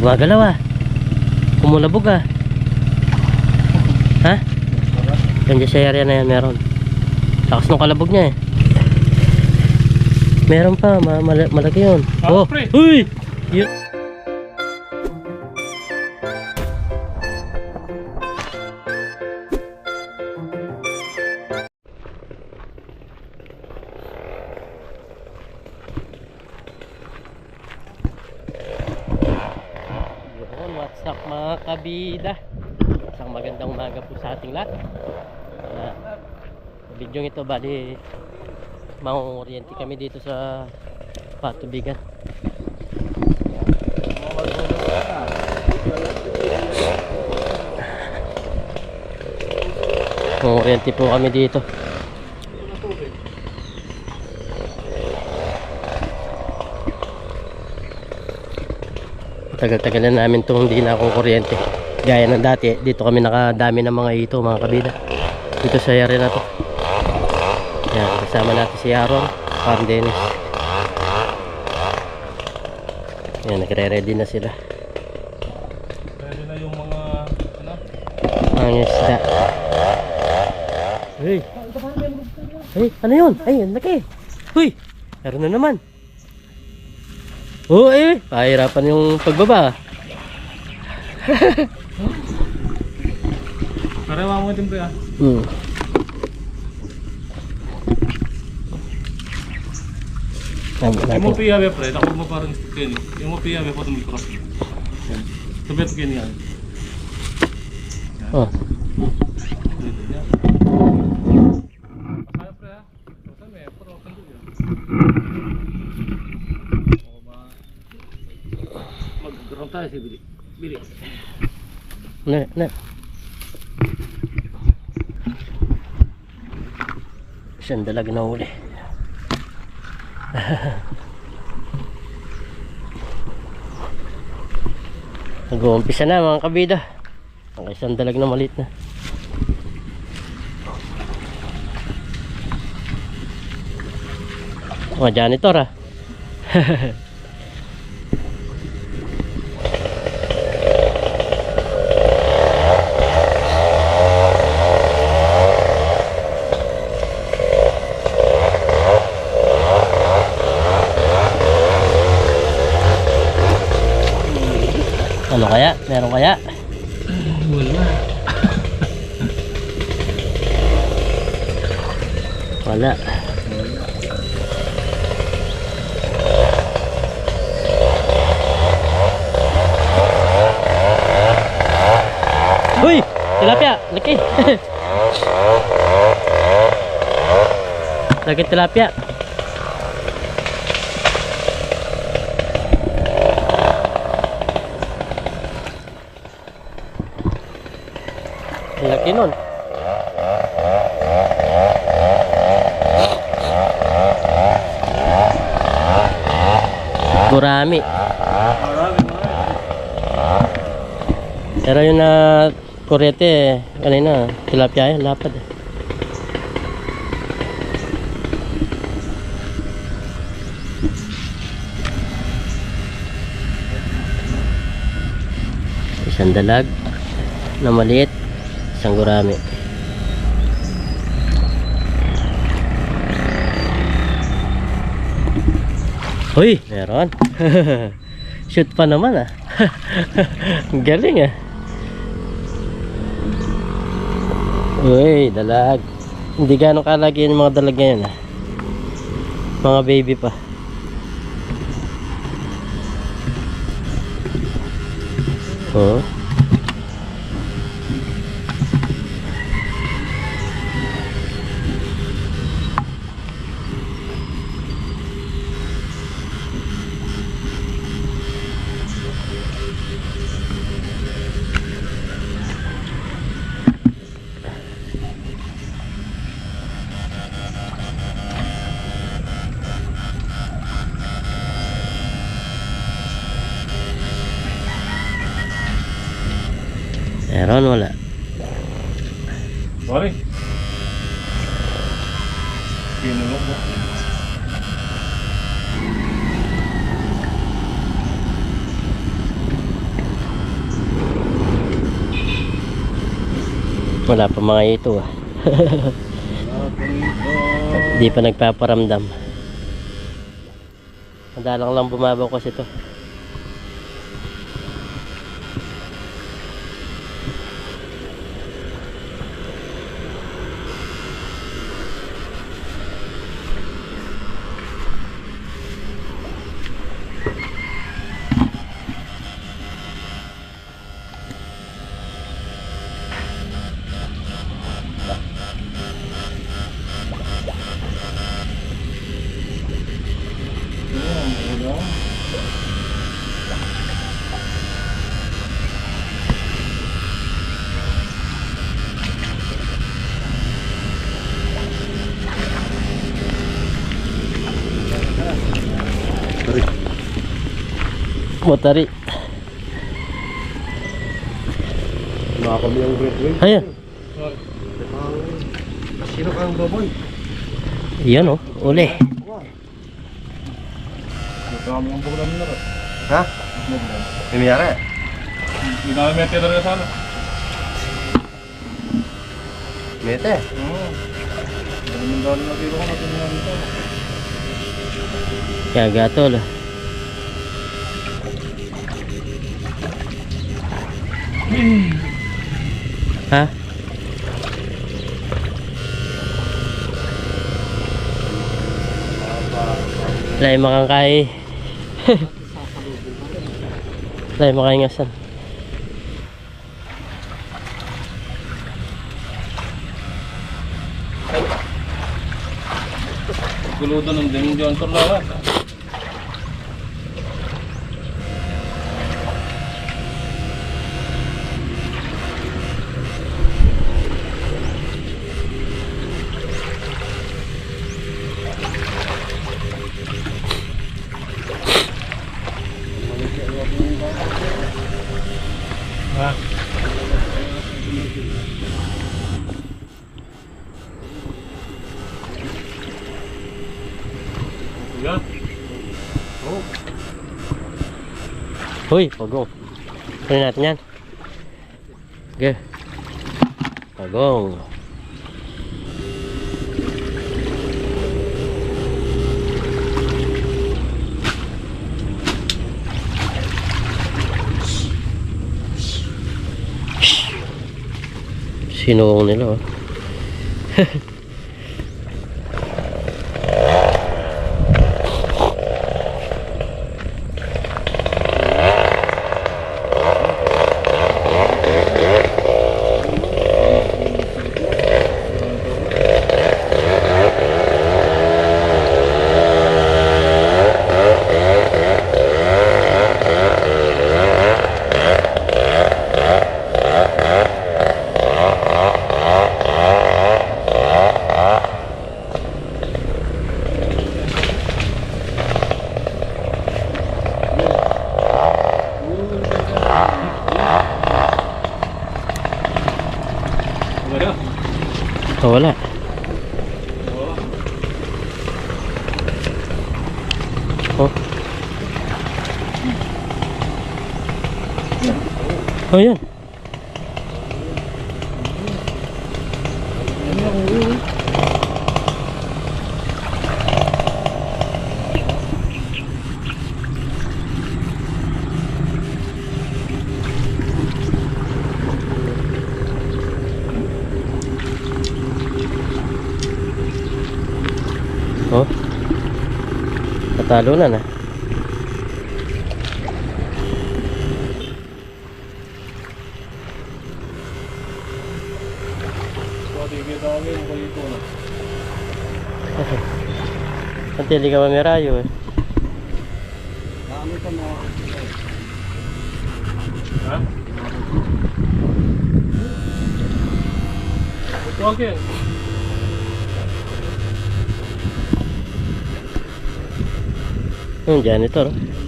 Gumagalaw ah. Kumulabog ah. Ha? Yan dyan sa area na yan meron. Lakas nung kalabog niya eh. Meron pa, ma mala- malaki yun. Ah, oh, pre. Uy! Yun, video ito bali mangungoriente kami dito sa patubigan. Mangungoriente po kami dito. Tagal-tagal na namin itong hindi na akong kuryente. Gaya ng dati, dito kami nakadami ng mga ito, mga kabida. Dito sa area na to. Kasama natin si Aaron, Farm Dennis. Yan, nagre-ready na sila. Pwede na yung mga, ano? Ang isda. Hey! Hey, ano yun? Ay, ang laki. Huy! Meron na naman. Oo, oh, eh. Pahirapan yung pagbaba. Parewa mo din pre ah. Hmm. Yung mo piyawe pre, ako mo parang skin. Yung mo piyawe po itong mikro. Yan. Sabi ito ganyan. Oh. Mag-drone tayo si Bili. Bili. Na, na. Isang dalag na uli. Nag-uumpisa na mga kabida. Ang isang dalag na malit na. Mga janitor ah. Meron kaya? Wala. Wala. Uy! Tilapia! Laki! Laki tilapia. Laki nun. Gurami. Pero yung na kurete eh, kanina, tilapia yan, lapad eh. Isang dalag na maliit, isang gurami. Uy, meron. Shoot pa naman ah. Ang Galing ah. Uy, dalag. Hindi ganong kalagi yung mga dalag ngayon ah. Mga baby pa. Oh. Wala pa mga ito ah. Hindi pa nagpaparamdam. Madalang lang bumabaw kasi to. Motari. Nakakami ang great wave. Ayan. Sino kang baboy? Yan oh. Uli. Nakakami ang na rin. Ha? May tira na sana. Mete. Oo. Ang dami na tiro ko natin yan ito. Kaya gatol. Ha? Yung makangkay. Yung makaingasan. Guludo ng Ding John lahat. Hoy, pagong. Kunin natin yan. Okay. Pagong. Sinuong nila oh. Wala. Oh, wala. Wala. Oh. Oh, yan. Oh. Natalo na na. Pwede kita kami yung kalito na. Pantili ka mamirayo eh. Dami ka mo. Ha? Ito akin. Yung janitor. oh.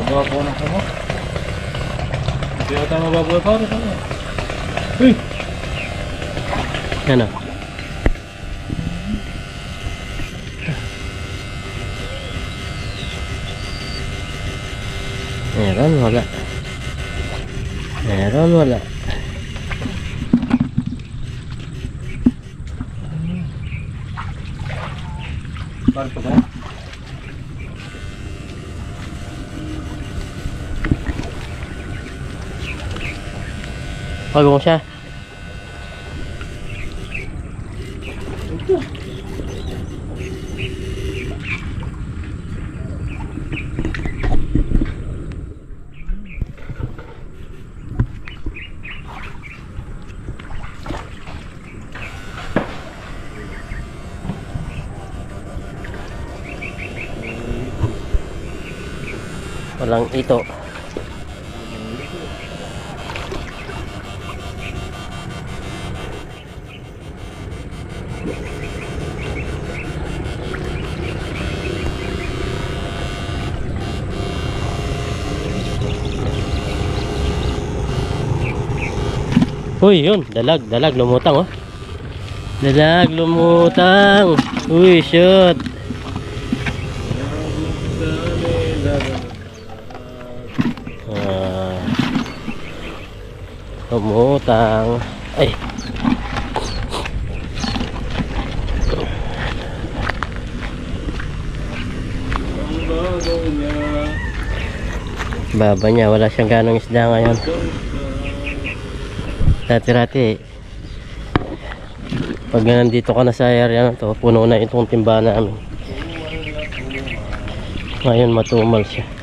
Pagawa ko ng kamo. Hindi ata mababuhay pa rin. Ano? Uy! Ano? Meron, wala. Meron, wala. Bakit pa ba? Pagong siya. Walang ito. Uy, yun. Dalag, dalag. Lumutang, oh. Dalag, lumutang. Uy, shoot. Ah. lumutang. Ay. Baba niya. Wala siyang ganong isda ngayon. Dati-rati. Pag nandito ka na sa area na to, puno na itong timba namin. Ngayon matumal siya.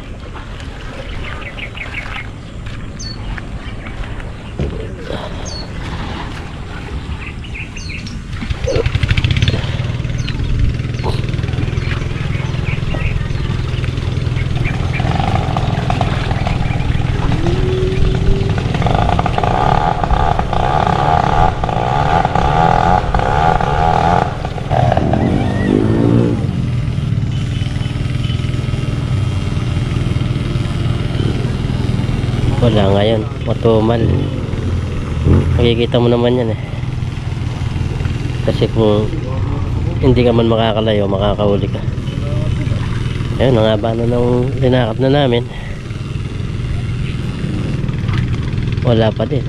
Wala ngayon, matumal. Makikita mo naman yan eh. Kasi kung hindi ka man makakalayo, makakahuli ka. Ayun, nangaba na nung linakap na namin. Wala pa din.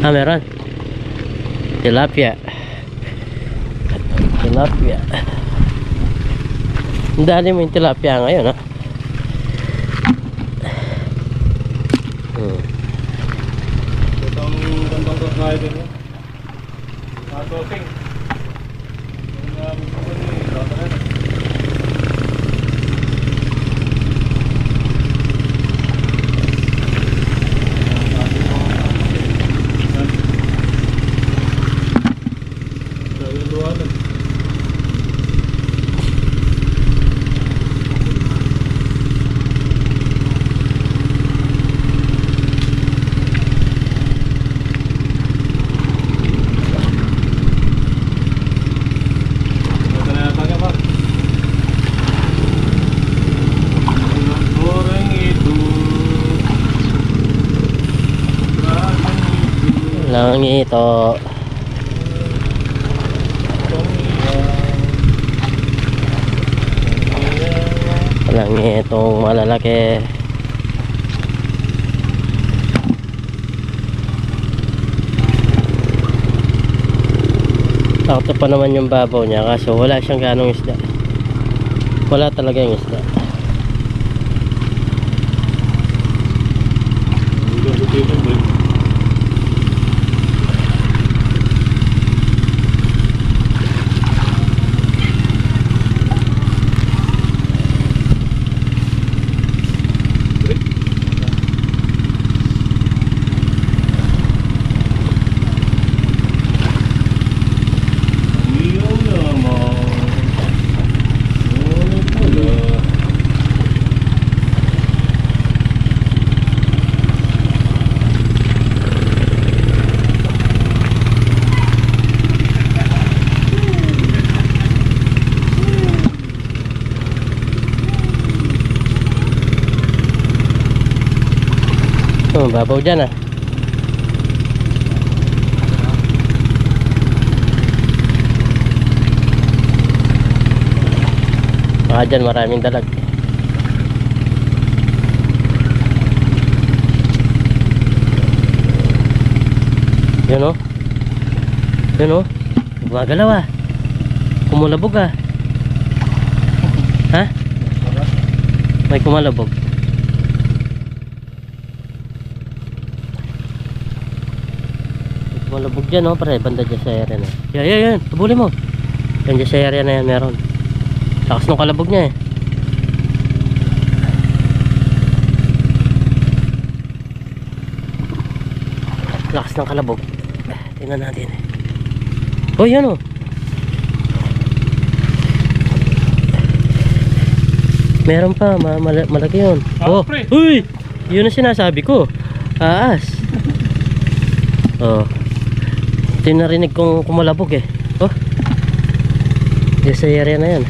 Ah, meron. Tilapia. Tilapia. Ang dali mo yung tilapia ngayon, ha? Hmm. Ito ang kakain din. eh. Matosing. Yung uh, gusto ko ni Tatanan. Naguluwanan. Ito na yata ka pa. Ang goreng ito. Goreng ito. Lang ito. Lang itong malalaki. Sakto pa naman yung babaw niya kaso wala siyang ganong isda. Wala talaga yung isda. Oh, babaw dyan ah. Baka dyan maraming dalag. Yun o. Yun o. Gumagalaw ah. Kumulabog ah. Ha? May kumalabog. May kumalabog dyan o. Pare, banda dyan sa area na. Yan, yan, yan. Tabuli mo. Yan dyan sa area na yan meron. Lakas ng kalabog niya eh. Lakas ng kalabog. Tingnan natin. Oh, yan oh. Meron pa, ma mala- malaki yun. Ah, oh, pre. uy! Yun ang sinasabi ko. Aas. Oh. Ito yung narinig kong kumalabog eh. Oh. Diyan sa area na yan.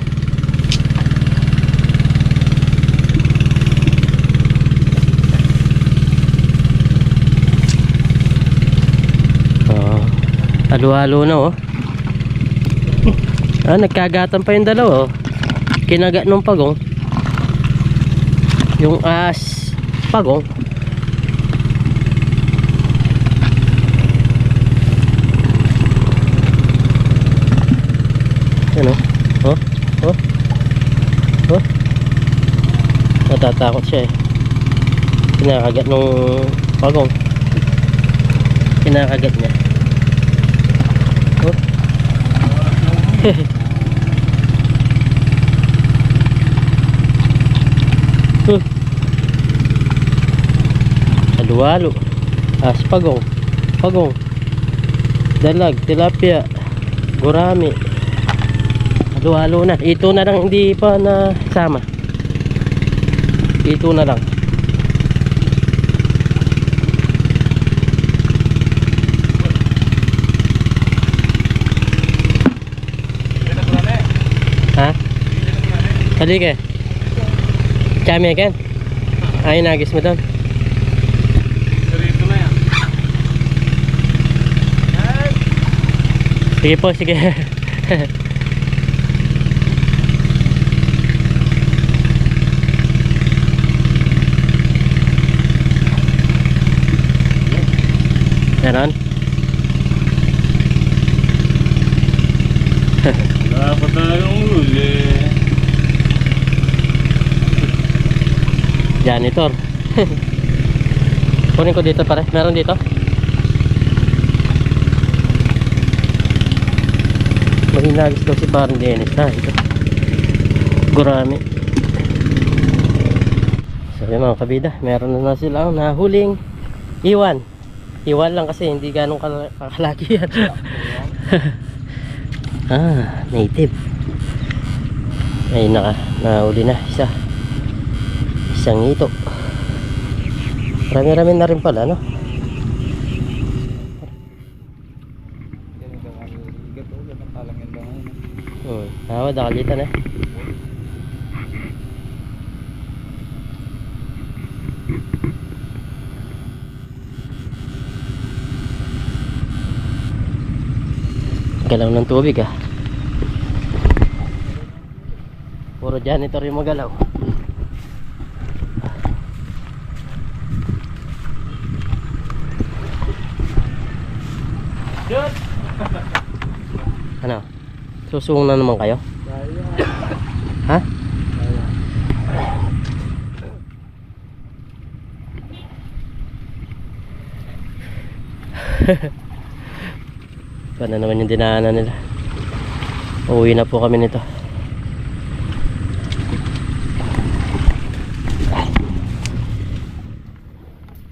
Oh. Halo-halo na oh. Ah, nagkagatan pa yung dalawa oh. Kinagat nung pagong. Yung as pagong. Ano? Oh? Oh? Oh? Natatakot siya eh. Kinakagat nung pagong. Kinakagat niya. Oh? huh. Halo-halo. As pagong. Pagong. Dalag, tilapia, gurami. Halo-halo na. Ito na lang hindi pa nasama. Ito na lang. Ha? Tadi ke? Kami kan? Ay nagis mo doon. Sige po, sige. Meron? Dapat tayong huli. Janitor. Kunin ko dito pare. Meron dito? Mahinagis daw si parang Dennis. Ha, ito. Gurami. So yun mga kabida. Meron na, na sila ang nahuling iwan. Iwan lang kasi hindi ganong kal- kakalaki yan. ah, native. Ay naka, nahuli na isa. Isang ito. Marami-rami na rin pala, no? Hmm. Ah, dakalitan eh. Galaw ng tubig ah. Puro janitor yung magalaw. Ano? Susung na naman kayo? Ha? Paano naman yung dinaanan nila? Uuwi na po kami nito.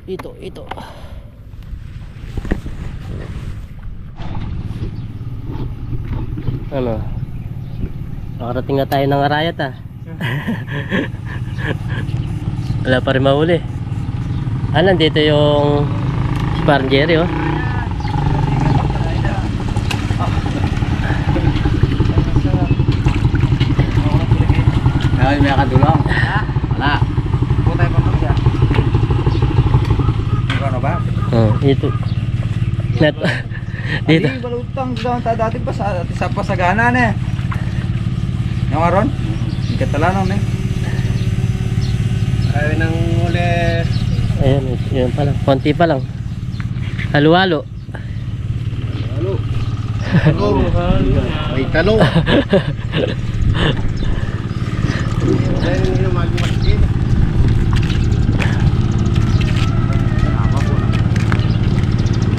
Ito, ito. Ano? Nakarating na tayo ng Arayat ah. Wala pa rin mahuli. Ah, nandito yung Parang Jerry oh. Ay, may kadulong. Wala. Putay pa siya. Oh, ito. Net. dito. Hindi, balutang daw ta dati pa sa sa pasagana na. Yung aron? Yung katalanon eh. Ay nang uli. Ayan, yun pa lang. Konti pa lang. Halo-halo. Halo. Halo. May talo.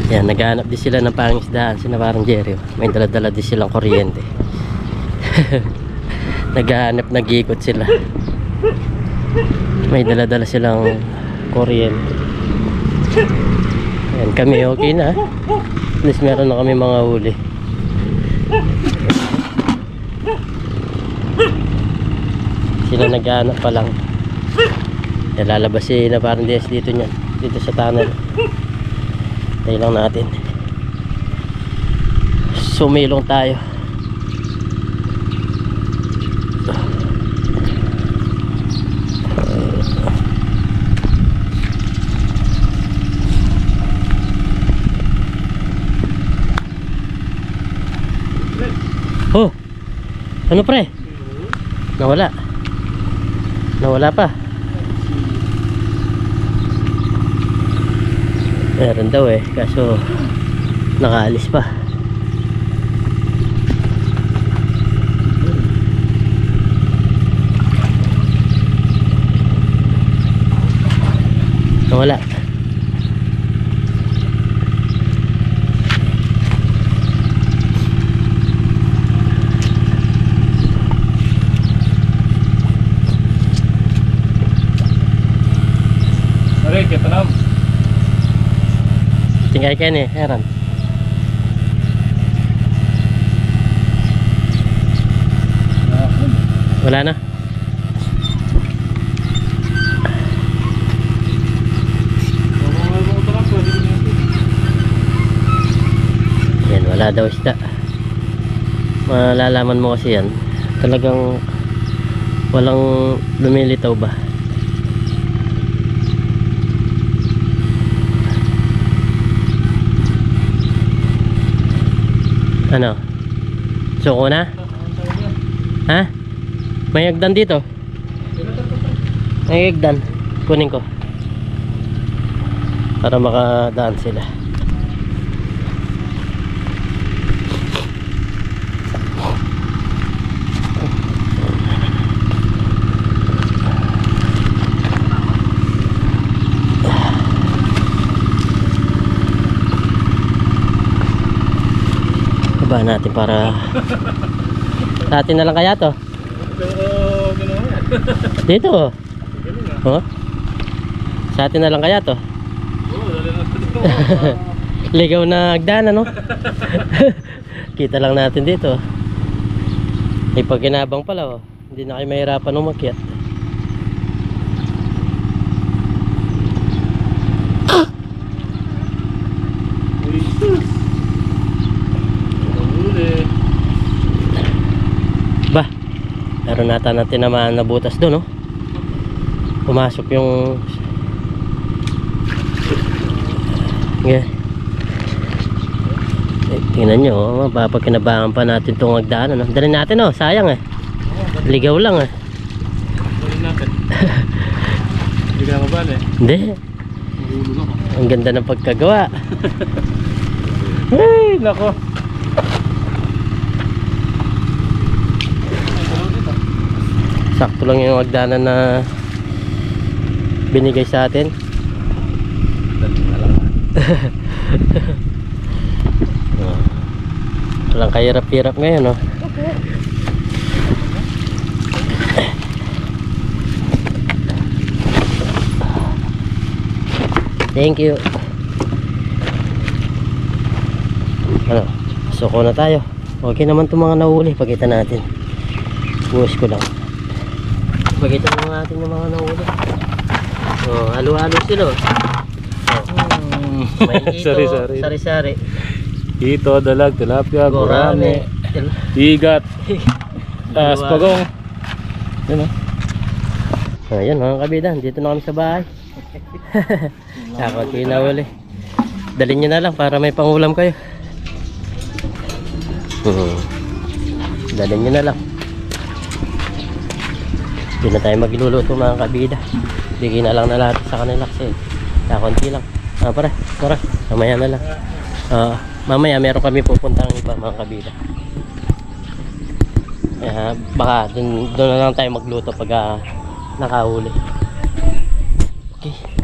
Yan, naghahanap din sila ng pangisdaan. Sina parang Jerry. May dala-dala din silang kuryente. naghahanap, nag-iikot sila. May dala-dala silang kuryente. Yan, kami okay na. At least meron na kami mga huli. Sila naghahanap pa lang. Lalabas si na parang DS dito niyan. Dito sa tunnel. Tayo lang natin. Sumilong tayo. Oh. Ano pre? Nawala. Nawala pa. Meron daw eh, kaso nakaalis pa. Nawala. Kayo ni, Heran. Wala na. Yan, wala daw isda. Malalaman mo kasi yan. Talagang walang lumilitaw ba? Ano? Suko na? Ha? May agdan dito? May agdan. Kunin ko. Para makadaan sila. Baba natin para sa atin na lang kaya to. Dito. oh. Sa atin na lang kaya to. Ligaw na agdan ano. Kita lang natin dito. May pagkinabang pala oh. Hindi na kayo mahirapan umakyat. Huli. Ba, meron nata na tinamaan na butas doon, no? Pumasok yung... Yeah. Eh, tingnan nyo, oh, mapapakinabangan pa natin itong agdaan, ano? Dali natin, oh, sayang eh. Ligaw lang eh. Huli natin. Hindi ka naman eh. Hindi, ang ganda ng pagkagawa. Ay, nako. Sakto lang yung agdanan na binigay sa atin. Walang kahirap-hirap ngayon, oh. Thank you. Ano? Suko na tayo. Okay naman itong mga nahuli. Pagkita natin. Buhos ko lang. Pagkita mo natin yung mga nahuli. Oh, halo-halo sila. oh. Oh. May ito, Sari-sari. sari-sari. Ito, dalag, tilapia, gurame, igat, tas pagong. Yun ah. Ayun mga kabida, dito na kami sa bahay. Kakunti na uli. dalhin nyo na lang para may pangulam kayo. Hmm. Dalhin nyo na lang. Hindi na tayo magluluto mga kabida. Bigay na lang na lahat sa kanila kasi kakunti lang. Ah, pare, pare, mamaya na lang. Ah, mamaya meron kami pupuntang iba mga kabida. Kaya baka dun, dun na lang tayo magluto pag ah, nakahuli. Okay.